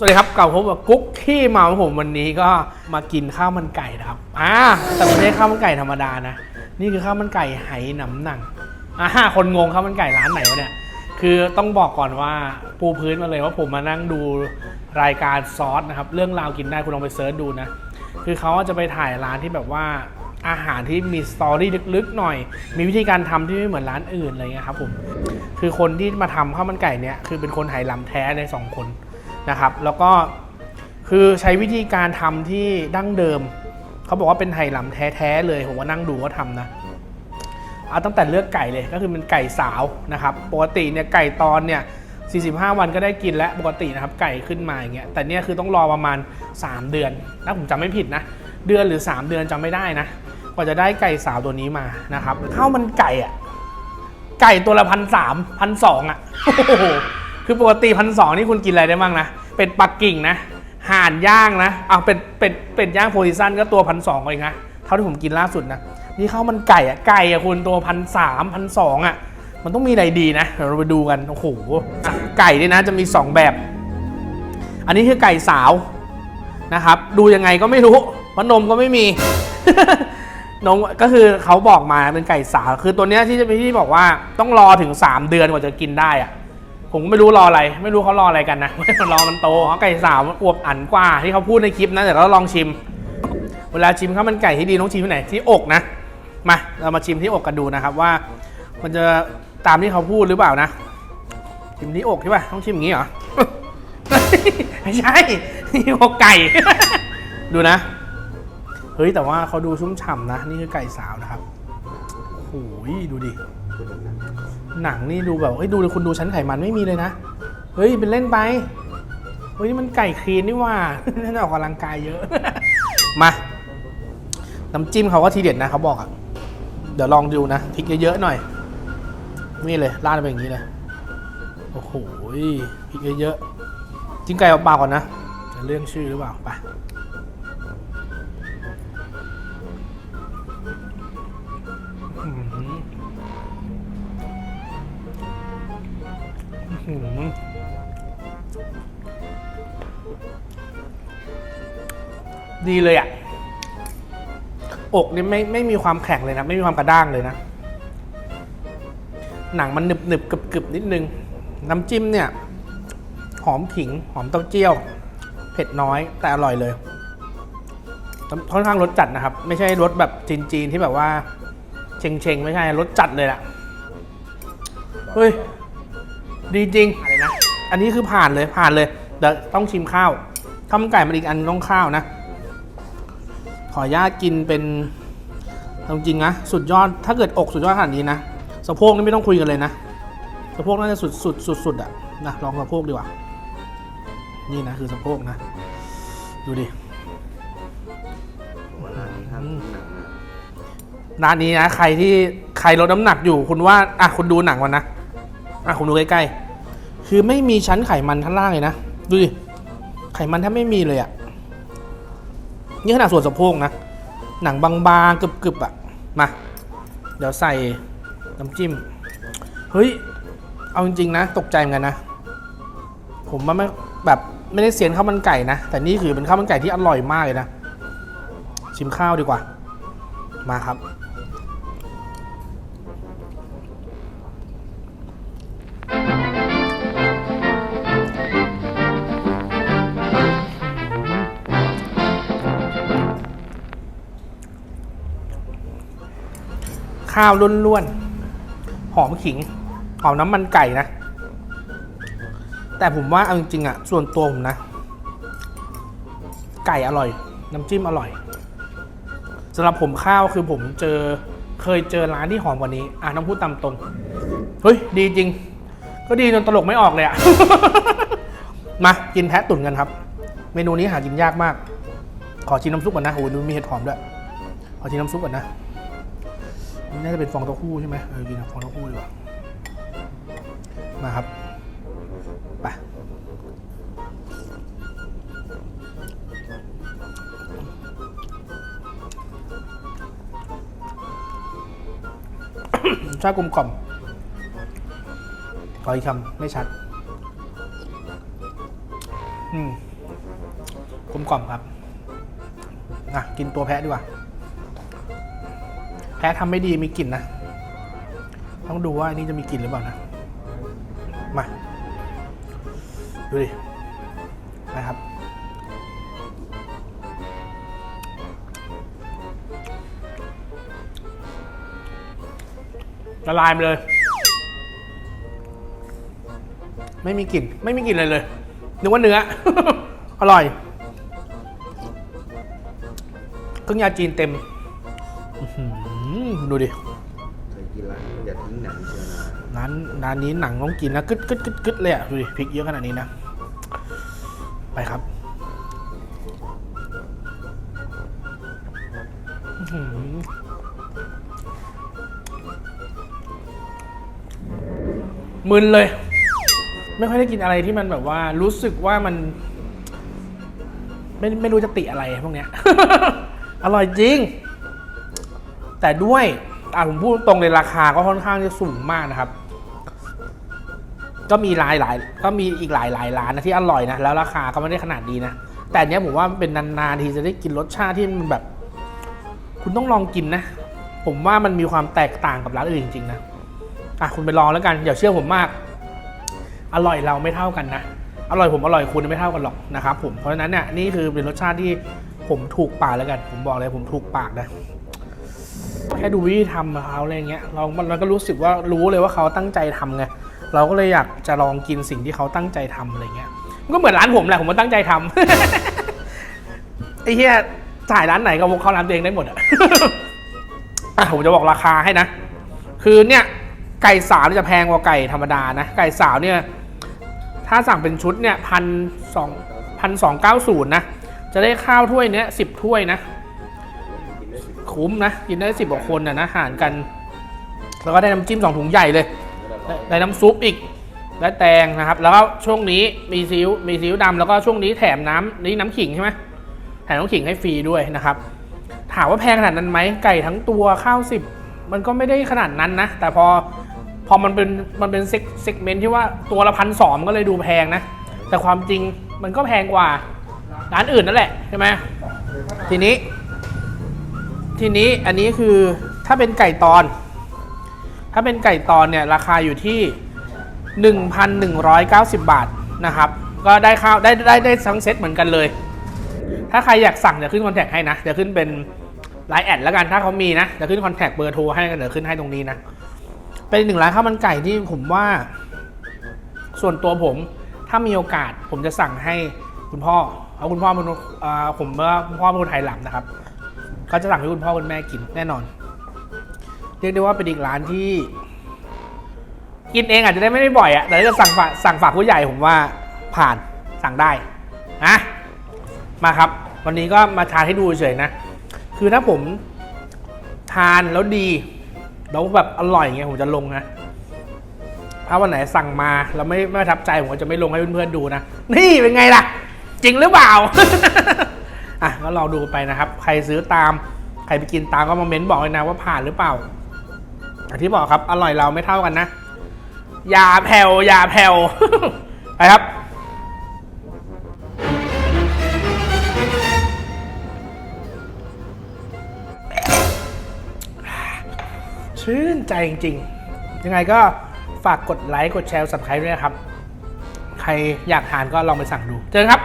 สวัสดีครับกลับพบกับกุ๊กขี้เมาของผมวันนี้ก็มากินข้าวมันไก่นะครับอ่าแต่ไม่ใช่ข้าวมันไก่ธรรมดานะ นี่คือข้าวมันไก่ไหหนำหนังอ่าคนงงข้าวมันไก่ร้านไหนวะเนี่ยคือต้องบอกก่อนว่าปูพื้นมาเลยว่าผมมานั่งดูรายการซอสนะครับเรื่องราวกินได้คุณลองไปเซิร์ชดูนะคือเขาจะไปถ่ายร้านที่แบบว่าอาหารที่มีสตอรี่ลึกๆหน่อย มีวิธีการทำที่ไม่เหมือนร้านอื่นอะไรเงี้ยครับผมคือคนที่มาทำข้าวมันไก่เนี่ยคือเป็นคนไหหลำแท้เลยสองคน นะครับ แล้วก็คือใช้วิธีการทำที่ดั้งเดิม เขาบอกว่าเป็นไหหลำแท้ๆเลยผมว่านั่งดูก็ทำนะเอาตั้งแต่เลือกไก่เลยก็คือเป็นไก่สาวนะครับ ปกติเนี่ยไก่ตอนเนี่ย45 วันก็ได้กินแล้วปกตินะครับไก่ขึ้นมาอย่างเงี้ยแต่เนี่ยคือต้องรอประมาณ 3 เดือนถ้าผมจำไม่ผิดนะ เดือนหรือ 3 เดือนจำไม่ได้นะกว่าจะได้ไก่สาวตัวนี้มานะครับข้าวมันไก่อะไก่ตัวละพันสามพันสองอะ คือปกติพันสองนี่คุณกินอะไรได้บ้างนะ เป็ดปักกิ่งนะห่านย่างนะเอาเป็ดเป็ดเป็ดย่างโพซิซันก็ตัวพันสองเองนะ เท่าที่ผมกินล่าสุดนะ นี่ข้าวมันไก่อะไก่อะคุณตัวพันสามพันสองอะมันต้องมีอะไรดีนะ เดี๋ยวเราไปดูกัน โอ้โห ไก่เนี่ยนะจะมี 2 แบบ อันนี้คือไก่สาวนะครับ ดูยังไงก็ไม่รู้เพราะนมก็ไม่มี นมก็คือเขาบอกมาเป็นไก่สาว คือตัวเนี้ยที่จะที่บอกว่าต้องรอถึง 3 เดือนกว่าจะกินได้อะ ผมก็ไม่รู้รออะไร ไม่รู้เขารออะไรกันนะรอมันโตอ๋อไก่สาวมันอวบอันกว่าที่เขาพูดในคลิปนะเดี๋ยวเราลองชิม เวลาชิมข้าวมันไก่ที่ดีต้องชิมที่ไหนที่อกนะมาเรามาชิมที่อกกันดูนะครับว่า มันจะตามที่เขาพูดหรือเปล่านะชิมที่อกใช่ป่ะต้องชิมอย่างนี้เหรอไม่ใช่นี่อกไก่ ดูนะเฮ้ยแต่ว่าเขาดูชุ่มฉ่ำนะ นี่คือไก่สาวนะครับโอ้ยดูดิ หนังนี่ดูแบบเฮ้ยดูเลยคุณดูชั้นไขมันไม่มีเลยนะ เฮ้ยเป็นเล่นไป เฮ้ยนี่มันไก่คลีนนี่ว่าน่าออกกำลังกายเยอะ มาน้ำจิ้มเขาก็ทีเด็ดนะเขาบอกอะ่ะ เดี๋ยวลองดูนะพริกเยอะๆหน่อย นี่เลยราดไปอย่างนี้เลย โอ้โหพริกเยอะๆจิ้มไก่เปล่าๆก่อนนะจะเรื่องชื่อหรือเปล่าไป อื้อหือดีเลยอะ อกนี่ไม่ไม่มีความแข็งเลยนะ ไม่มีความกระด้างเลยนะ หนังมันหนึบหนึบกรึบกรึบนิดนึง น้ำจิ้มเนี่ย หอมขิง หอมเต้าเจี้ยว เผ็ดน้อยแต่อร่อยเลย ค่อนข้างรสจัดนะครับ ไม่ใช่รสแบบจีนๆที่แบบว่า เชงเชงไม่ใช่รสจัดเลยล่ะ เฮ้ย ดีจริง อะไรนะ อันนี้คือผ่านเลยผ่านเลยเดี๋ยวต้องชิมข้าวข้าวมันไก่มันอีกอันต้องข้าวนะ ขออนุญาตกินเป็นเอาจริงๆนะสุดยอดถ้าเกิดอกสุดยอดขนาดนี้นะสะโพกนี่ไม่ต้องคุยกันเลยนะสะโพกน่าจะสุดสุดสุดสุดอะนะลองสะโพกดีกว่า นี่นะคือสะโพกนะ ดูดิอืมร้านนี้นะใครที่ใครลดน้ำหนักอยู่คุณว่าอะคุณดูหนังก่อนนะ อะคุณดูใกล้ๆ คือไม่มีชั้นไขมันข้างล่างเลยนะ ดูดิ ไขมันแทบไม่มีเลยอะนี่ขนาดส่วนสะโพกนะ หนังบางๆกรึบๆอะมา เดี๋ยวใส่น้ำจิ้ม เฮ้ย เอาจริงๆนะ ตกใจเหมือนกันนะ ผมว่าไม่แบบไม่ได้เสียนข้าวมันไก่นะ แต่นี่คือเป็นข้าวมันไก่ที่อร่อยมากเลยนะ ชิมข้าวดีกว่า มาครับ ข้าวล้วนๆ หอมขิง หอมน้ำมันไก่นะ แต่ผมว่าเอาจริงๆอะส่วนตัวผมนะ ไก่อร่อย น้ำจิ้มอร่อยสำหรับผมข้าวคือผมเจอเคยเจอร้านที่หอมกว่านี้ อะต้องพูดตามตรง เฮ้ย ดีจริง ก็ดีจนตลกไม่ออกเลยอะ มากินแพะตุ๋นกันครับ เมนูนี้หากินยากมาก ขอชิมน้ำซุปก่อนนะโอ้โหดูมีเห็ดหอมด้วย ขอชิมน้ำซุปก่อนนะ นี่าจะเป็นฟองเต้าหู้ใช่ไหมเออกินฟองเต้าหู้ดีกว่ามาครับไปชากลมกล่อมขออีกคำไม่ชัด อืมกลมกล่อมครับ อะ กินตัวแพะดีกว่า แพะทำไม่ดีมีกลิ่นนะ ต้องดูว่าอันนี้จะมีกลิ่นหรือเปล่านะ มา ดูดิ นะครับ ละลายไปเลย ไม่มีกลิ่น ไม่มีกลิ่นเลยเลย นึกว่าเนื้อ อร่อย เครื่องยาจีนเต็ม ดูดิเคยกินร้านอย่าทิ้งหนังเชียวนะร้านร้านนี้หนังต้องกินนะกึดกึดกึดกึดเลยอะดูดิพริกเยอะขนาดนี้นะ ไปครับอื้อหือมึนเลย ไม่ค่อยได้กินอะไรที่มันแบบว่ารู้สึกว่ามัน ไม่ไม่รู้จะติอะไรพวกเนี้ย อร่อยจริง แต่ด้วยอะผมพูดตรงเลยราคาก็ค่อนข้างจะสูงมากนะครับ ก็มีหลายหลายก็มีอีกหลายหลายร้านนะที่อร่อยนะแล้วราคาก็ไม่ได้ขนาดดีนะแต่เนี้ยผมว่ามันเป็นนานๆทีจะได้กินรสชาติที่มันแบบ คุณต้องลองกินนะ ผมว่ามันมีความแตกต่างกับร้านอื่นจริงๆนะอะคุณไปลองแล้วกันอย่าเชื่อผมมาก อร่อยเราไม่เท่ากันนะอร่อยผมอร่อยคุณไม่เท่ากันหรอกนะครับผมเพราะฉะนั้นเนี่ยนี่คือเป็นรสชาติที่ผมถูกปากแล้วกัน ผมบอกเลยผมถูกปากนะ แค่ดูวิธีทำของเขาอะไรเงี้ยเราเราก็รู้สึกว่ารู้เลยว่าเขาตั้งใจทำไงเราก็เลยอยากจะลองกินสิ่งที่เขาตั้งใจทำอะไรเงี้ยมันก็เหมือนร้านผมแหละผมก็ตั้งใจทำ ไอ้เหี้ยจ่ายร้านไหนก็เข้าร้านตัวเองได้หมดอะอะผมจะบอกราคาให้นะ คือเนี่ยไก่สาวจะแพงกว่าไก่ธรรมดานะ ไก่สาวเนี่ย ถ้าสั่งเป็นชุดเนี่ยพันสองพันสองเก้าศูนย์นะ จะได้ข้าวถ้วยเนี้ยสิบถ้วยนะ คุ้มนะ กินได้สิบกว่าคนนะนะหารกัน แล้วก็ได้น้ำจิ้มสองถุงใหญ่เลยไม่ได้หรได้อกได้น้ำซุปอีก ได้แตงนะครับ แล้วก็ช่วงนี้มีซีอิ๊วมีซีอิ๊วดำแล้วก็ช่วงนี้แถมน้ำนี่น้ำขิงใช่ไหมแถมน้ำขิงให้ฟรีด้วยนะครับ ถามว่าแพงขนาดนั้นไหมไก่ทั้งตัวข้าวสิบมันก็ไม่ได้ขนาดนั้นนะ แต่พอพอมันเป็นมันเป็นเซกเมนต์ที่ว่าตัวละพันสองก็เลยดูแพงนะ แต่ความจริงมันก็แพงกว่าร้านอื่นนั่นแหละใช่ไหมทีนี้ ทีนี้อันนี้คือถ้าเป็นไก่ตอน ถ้าเป็นไก่ตอนเนี่ยราคาอยู่ที่ 1,190 บาทนะครับ ก็ได้ข้าวได้ได้ได้ทั้งเซตเหมือนกันเลย ถ้าใครอยากสั่งเดี๋ยวขึ้นคอนแทคให้นะ เดี๋ยวขึ้นเป็นไลน์แอดแล้วกันถ้าเขามีนะ เดี๋ยวขึ้นคอนแทคเบอร์โทรให้กันเดี๋ยวขึ้นให้ตรงนี้นะ เป็นหนึ่งร้านข้าวมันไก่ที่ผมว่า ส่วนตัวผมถ้ามีโอกาสผมจะสั่งให้คุณพ่อเอาคุณพ่อเป็นคนอ่าผมว่าคุณพ่อเป็นคนไทยหลับนะครับ ก็จะสั่งให้คุณพ่อคุณแม่กินแน่นอน เรียกได้ว่าเป็นอีกร้านที่ กินเองอาจจะได้ไม่ได้บ่อยอะแต่ถ้าจะสั่งฝากสั่งฝากผู้ใหญ่ผมว่าผ่านสั่งได้นะมาครับ วันนี้ก็มาทานให้ดูเฉยนะ คือถ้าผมทานแล้วดีแล้วแบบอร่อยเงี้ยผมจะลงนะถ้าวันไหนสั่งมาแล้วไม่ไม่ทับใจผมก็จะไม่ลงให้เพื่อนๆดูนะ นี่เป็นไงล่ะ จริงหรือเปล่า อะก็ลองดูไปนะครับ ใครซื้อตาม ใครไปกินตามก็มาเม้นบอกเลยนะว่าผ่านหรือเปล่าอย่างที่บอกครับ อร่อยเราไม่เท่ากันนะ อย่าแผ่วอย่าแผ่วไปครับชื่นใจจริงๆ ยังไงก็ฝากกดไลค์ กดแชร์สับสไครต์ด้วยนะครับ ใครอยากทานก็ลองไปสั่งดู เจอกันครับ